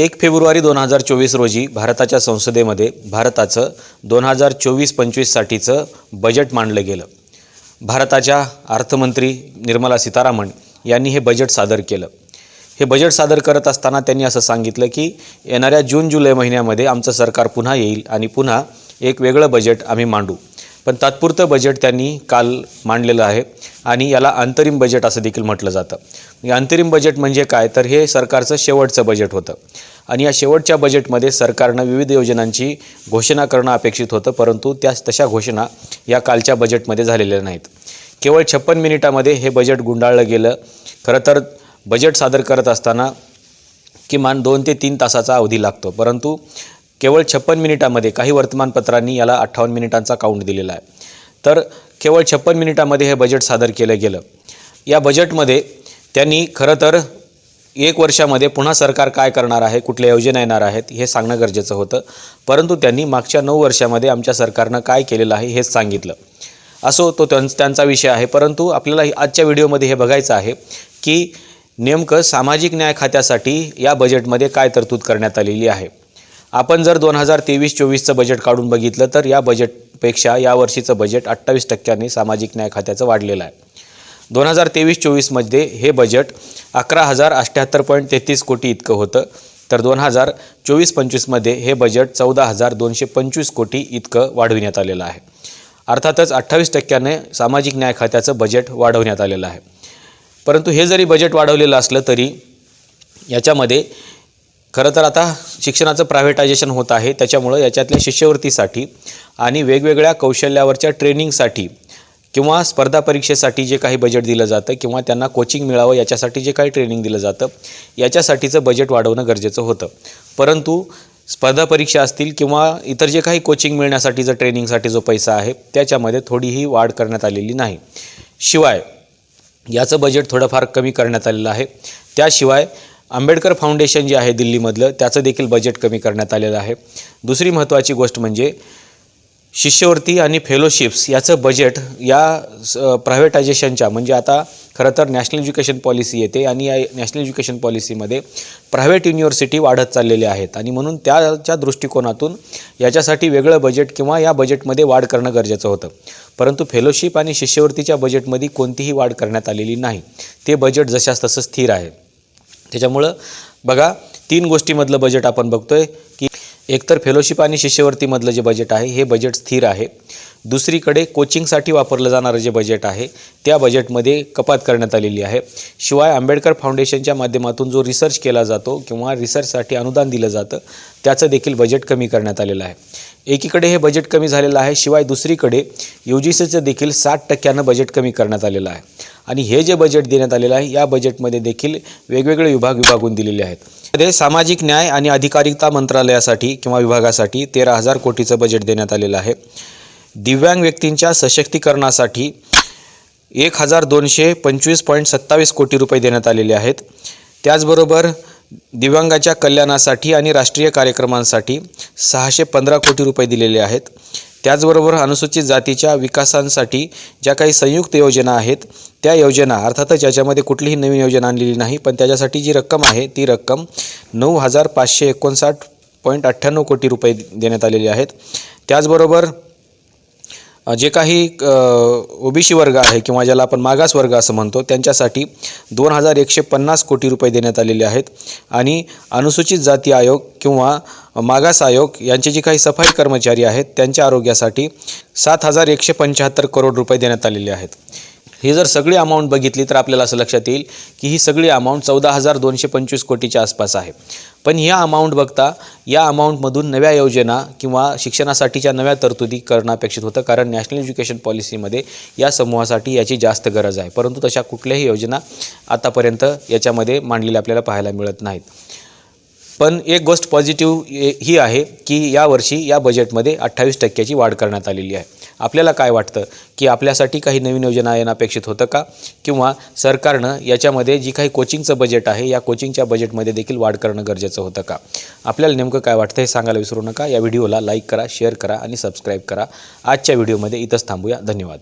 एक फेब्रुवारी दोन हजार चोवीस रोजी भारताच्या संसदेमध्ये भारताचं दोन हजार चोवीस पंचवीससाठीचं बजेट मांडलं गेलं. भारताच्या अर्थमंत्री निर्मला सीतारामन यांनी हे बजेट सादर केलं. हे बजेट सादर करत असताना त्यांनी असं सांगितलं की येणाऱ्या जून जुलै महिन्यामध्ये आमचं सरकार पुन्हा येईल आणि पुन्हा एक वेगळं बजेट आम्ही मांडू. पण तात्पुरतं बजेट त्यांनी काल मांडलेलं आहे. आणि याला अंतरिम बजेट असं देखील म्हटलं जातं. म्हणजे अंतरिम बजेट म्हणजे काय? तर हे सरकारचं शेवटचं बजेट होतं. आणि या शेवटच्या बजेटमध्ये सरकारनं विविध योजनांची घोषणा करणं अपेक्षित होतं परंतु त्या तशा घोषणा या कालच्या बजेटमध्ये झालेल्या नाहीत. केवळ छप्पन मिनिटामध्ये हे बजेट गुंडाळलं गेलं. खरं तर बजेट सादर करत असताना किमान दोन ते तीन तासाचा अवधी लागतो. परंतु केवळ छप्पन मिनिटामध्ये काही वर्तमानपत्रांनी याला अठ्ठावन्न मिनिटांचा काउंट दिलेला आहे. तर केवळ छप्पन मिनिटामध्ये हे बजेट सादर केलं गेलं. या बजेटमध्ये त्यांनी खरं तर एक वर्षामध्ये पुन्हा सरकार काय करणार आहे कुठल्या योजना येणार आहेत हे सांगणं गरजेचं होतं. परंतु त्यांनी मागच्या नऊ वर्षामध्ये आमच्या सरकारनं काय केलेलं आहे हेच सांगितलं. असो तो त्यां त्यांचा विषय आहे परंतु आपल्याला आजच्या व्हिडिओमध्ये हे बघायचं आहे की नेमकं सामाजिक न्याय खात्यासाठी या बजेटमध्ये काय तरतूद करण्यात आलेली आहे. आपण जर दोन हजार तेवीस चोवीसचं बजेट काढून बघितलं तर या बजेटपेक्षा यावर्षीचं बजेट अठ्ठावीस टक्क्यांनी सामाजिक न्याय खात्याचं वाढलेलं आहे. दोन हजार तेवीस चोवीसमध्ये हे बजेट अकरा हजार अठ्ठ्याहत्तर पॉईंट तेहतीस कोटी इतकं होतं. तर दोन हजार चोवीस पंचवीसमध्ये हे बजेट चौदा हजार दोनशे पंचवीस कोटी इतकं वाढविण्यात आलेलं आहे. अर्थातच अठ्ठावीस टक्क्याने सामाजिक न्याय खात्याचं बजेट वाढवण्यात आलेलं आहे. परंतु हे जरी बजेट वाढवलेलं असलं तरी याच्यामध्ये खरं तर आता शिक्षणाचं प्रायव्हेटायझेशन होत आहे. त्याच्यामुळं याच्यातल्या शिष्यवृत्तीसाठी आणि वेगवेगळ्या कौशल्यावरच्या ट्रेनिंगसाठी किंवा स्पर्धा परीक्षेसाठी जे काही बजेट दिलं जातं किंवा त्यांना कोचिंग मिळावं याच्यासाठी जे काही ट्रेनिंग दिलं जातं याच्यासाठीचं बजेट वाढवणं गरजेचं होतं. परंतु स्पर्धा परीक्षा असतील किंवा इतर जे काही कोचिंग मिळण्यासाठीचं ट्रेनिंगसाठी जो पैसा आहे त्याच्यामध्ये थोडीही वाढ करण्यात आलेली नाही. शिवाय याचं बजेट थोडंफार कमी करण्यात आलेलं आहे. त्याशिवाय आंबेडकर फाउंडेशन जे आहे दिल्लीमधलं त्याचं देखील बजेट कमी करण्यात आलेलं आहे. दुसरी महत्त्वाची गोष्ट म्हणजे शिष्यवृत्ती आणि फेलोशिप्स याचं बजेट या स प्रायव्हेटायझेशनच्या म्हणजे आता खरं तर नॅशनल एज्युकेशन पॉलिसी येते आणि या नॅशनल एज्युकेशन पॉलिसीमध्ये प्रायव्हेट युनिव्हर्सिटी वाढत चाललेल्या आहेत. आणि म्हणून त्याच्या दृष्टिकोनातून याच्यासाठी वेगळं बजेट किंवा या बजेटमध्ये वाढ करणं गरजेचं होतं. परंतु फेलोशिप आणि शिष्यवृत्तीच्या बजेटमध्ये कोणतीही वाढ करण्यात आलेली नाही. ते बजेट जशास तसं स्थिर आहे. त्याच्यामुळं बघा तीन गोष्टीमधलं बजेट आपण बघतो आहे की एकतर फेलोशिप आणि शिष्यवृत्तीमधलं जे बजेट आहे हे बजेट स्थिर आहे. दुसरीकडे कोचिंगसाठी वापरलं जाणारं जे बजेट आहे त्या बजेटमध्ये कपात करण्यात आलेली आहे. शिवाय आंबेडकर फाउंडेशनच्या माध्यमातून जो रिसर्च केला जातो किंवा रिसर्चसाठी अनुदान दिलं जातं त्याचं देखील बजेट कमी करण्यात आलेलं आहे. एकीकडे हे बजेट कमी झालेलं आहे शिवाय दुसरीकडे यू जी सीचं देखील साठ टक्क्यानं बजेट कमी करण्यात आलेलं आहे. आणि हे जे बजेट देण्यात आलेलं आहे या बजेटमध्ये देखील वेगवेगळे विभाग विभागून दिलेले आहेत. मध्ये सामाजिक न्याय आणि अधिकारिता मंत्रालयासाठी किंवा विभागासाठी तेरा हजार कोटीचं बजेट देण्यात आलेलं आहे. दिव्यांग व्यक्तींच्या सशक्तीकरणासाठी एक हजार दोनशे पंचवीस पॉईंट सत्तावीस कोटी रुपये देण्यात आलेले आहेत. त्याचबरोबर दिव्यांगाच्या कल्याणासाठी आणि राष्ट्रीय कार्यक्रमांसाठी सहाशे पंधरा कोटी रुपये दिलेले आहेत. त्याचबरोबर अनुसूचित जातीच्या विकासांसाठी ज्या काही संयुक्त योजना आहेत त्या योजना अर्थातच याच्यामध्ये कुठलीही नवीन योजना आणलेली नाही पण त्याच्यासाठी जी रक्कम आहे ती रक्कम नऊ हजार पाचशे एकोणसाठ पॉईंट अठ्ठ्याण्णव कोटी रुपये देण्यात आलेले आहेत. त्याचबरोबर जे काही ओबीसी वर्ग आहे किंवा ज्याला आपण मागास वर्ग असं म्हणतो त्यांच्यासाठी दोन हजार एकशे पन्नास कोटी रुपये देण्यात आलेले आहेत. आणि अनुसूचित जाती आयोग किंवा मागास आयोग यांचे जे काही सफाई कर्मचारी आहेत त्यांच्या आरोग्यासाठी सात हजार एकशे पंच्याहत्तर करोड रुपये देण्यात आलेले आहेत. हे जर सगळी अमाऊंट बघितली तर आपल्याला असं लक्षात येईल की ही सगळी अमाऊंट चौदा हजार दोनशे पंचवीस कोटीच्या आसपास आहे. पण ह्या अमाऊंट बघता या अमाऊंटमधून नव्या योजना किंवा शिक्षणासाठीच्या नव्या तरतुदी करणं अपेक्षित होतं कारण नॅशनल एज्युकेशन पॉलिसीमध्ये या समूहासाठी याची जास्त गरज आहे. परंतु तशा कुठल्याही योजना आतापर्यंत याच्यामध्ये मांडलेल्या आपल्याला पाहायला मिळत नाहीत. पण एक गोष्ट पॉझिटिव्ह ही आहे की यावर्षी या बजेटमध्ये अठ्ठावीस टक्क्याची वाढ करण्यात आलेली आहे. आपल्याला काय वाटतं? की आपल्यासाठी काही नवीन योजना येणं अपेक्षित होतं का? किंवा सरकारनं याच्यामध्ये जी काही कोचिंगचं बजेट आहे या कोचिंगच्या बजेटमध्ये देखील वाढ करणं गरजेचं होतं का? आपल्याला नेमकं काय वाटतं हे सांगायला विसरू नका. या व्हिडिओला लाईक करा शेअर करा आणि सबस्क्राईब करा. आजच्या व्हिडिओमध्ये इथंच थांबूया. धन्यवाद.